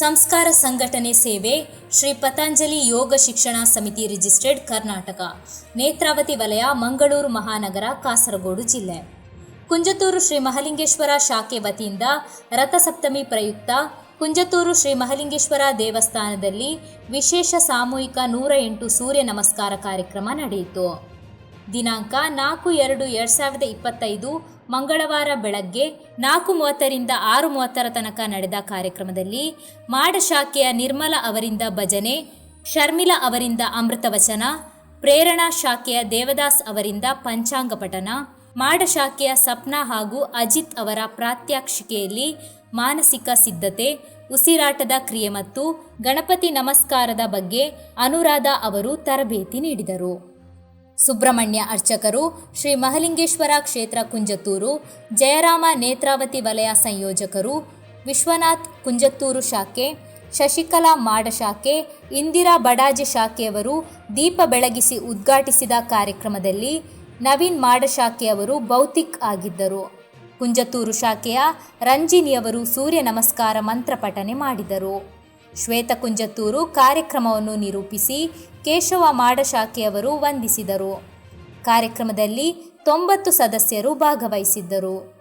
ಸಂಸ್ಕಾರ ಸಂಘಟನೆ ಸೇವೆ, ಶ್ರೀ ಪತಂಜಲಿ ಯೋಗ ಶಿಕ್ಷಣ ಸಮಿತಿ ರಿಜಿಸ್ಟರ್ಡ್ ಕರ್ನಾಟಕ, ನೇತ್ರಾವತಿ ವಲಯ, ಮಂಗಳೂರು ಮಹಾನಗರ, ಕಾಸರಗೋಡು ಜಿಲ್ಲೆ. ಕುಂಜತೂರು ಶ್ರೀ ಮಹಲಿಂಗೇಶ್ವರ ಶಾಖೆ ವತಿಯಿಂದ ರಥಸಪ್ತಮಿ ಪ್ರಯುಕ್ತ ಕುಂಜತೂರು ಶ್ರೀ ಮಹಲಿಂಗೇಶ್ವರ ದೇವಸ್ಥಾನದಲ್ಲಿ ವಿಶೇಷ ಸಾಮೂಹಿಕ ನೂರ ಎಂಟು ಸೂರ್ಯ ನಮಸ್ಕಾರ ಕಾರ್ಯಕ್ರಮ ನಡೆಯಿತು. ದಿನಾಂಕ ನಾಲ್ಕು ಎರಡು ಎರಡು ಸಾವಿರದ ಇಪ್ಪತ್ತೈದು ಮಂಗಳವಾರ ಬೆಳಗ್ಗೆ ನಾಲ್ಕು ಮೂವತ್ತರಿಂದ ಆರು ಮೂವತ್ತರ ತನಕ ನಡೆದ ಕಾರ್ಯಕ್ರಮದಲ್ಲಿ ಮಾಡ ಶಾಖೆಯ ನಿರ್ಮಲ ಅವರಿಂದ ಭಜನೆ, ಶರ್ಮಿಲಾ ಅವರಿಂದ ಅಮೃತವಚನ ಪ್ರೇರಣಾ ಶಾಖೆಯ ದೇವದಾಸ್ ಅವರಿಂದ ಪಂಚಾಂಗ ಪಠನ ಮಾಡ ಶಾಖೆಯ ಸಪ್ನಾ ಹಾಗೂ ಅಜಿತ್ ಅವರ ಪ್ರಾತ್ಯಕ್ಷಿಕೆಯಲ್ಲಿ ಮಾನಸಿಕ ಸಿದ್ಧತೆ, ಉಸಿರಾಟದ ಕ್ರಿಯೆ ಮತ್ತು ಗಣಪತಿ ನಮಸ್ಕಾರದ ಬಗ್ಗೆ ಅನುರಾಧ ಅವರು ತರಬೇತಿ ನೀಡಿದರು. ಸುಬ್ರಹ್ಮಣ್ಯ ಅರ್ಚಕರು ಶ್ರೀ ಮಹಲಿಂಗೇಶ್ವರ ಕ್ಷೇತ್ರ ಕುಂಜತ್ತೂರು, ಜಯರಾಮ ನೇತ್ರಾವತಿ ವಲಯ ಸಂಯೋಜಕರು, ವಿಶ್ವನಾಥ್ ಕುಂಜತ್ತೂರು ಶಾಖೆ, ಶಶಿಕಲಾ ಮಾಡ ಶಾಖೆ, ಇಂದಿರಾ ಬಡಾಜೆ ಶಾಖೆಯವರು ದೀಪ ಬೆಳಗಿಸಿ ಉದ್ಘಾಟಿಸಿದ ಕಾರ್ಯಕ್ರಮದಲ್ಲಿ ನವೀನ್ ಮಾಡ ಶಾಖೆಯವರು ಭೌತಿಕ್ ಆಗಿದ್ದರು. ಕುಂಜತ್ತೂರು ಶಾಖೆಯ ರಂಜಿನಿಯವರು ಸೂರ್ಯ ನಮಸ್ಕಾರ ಮಂತ್ರ ಪಠನೆ ಮಾಡಿದರು. ಶ್ವೇತ ಕುಂಜತ್ತೂರು ಕಾರ್ಯಕ್ರಮವನ್ನು ನಿರೂಪಿಸಿ ಕೇಶವ ಮಾಡಶಾಖೆಯವರು ವಂದಿಸಿದರು. ಕಾರ್ಯಕ್ರಮದಲ್ಲಿ ತೊಂಬತ್ತು ಸದಸ್ಯರು ಭಾಗವಹಿಸಿದ್ದರು.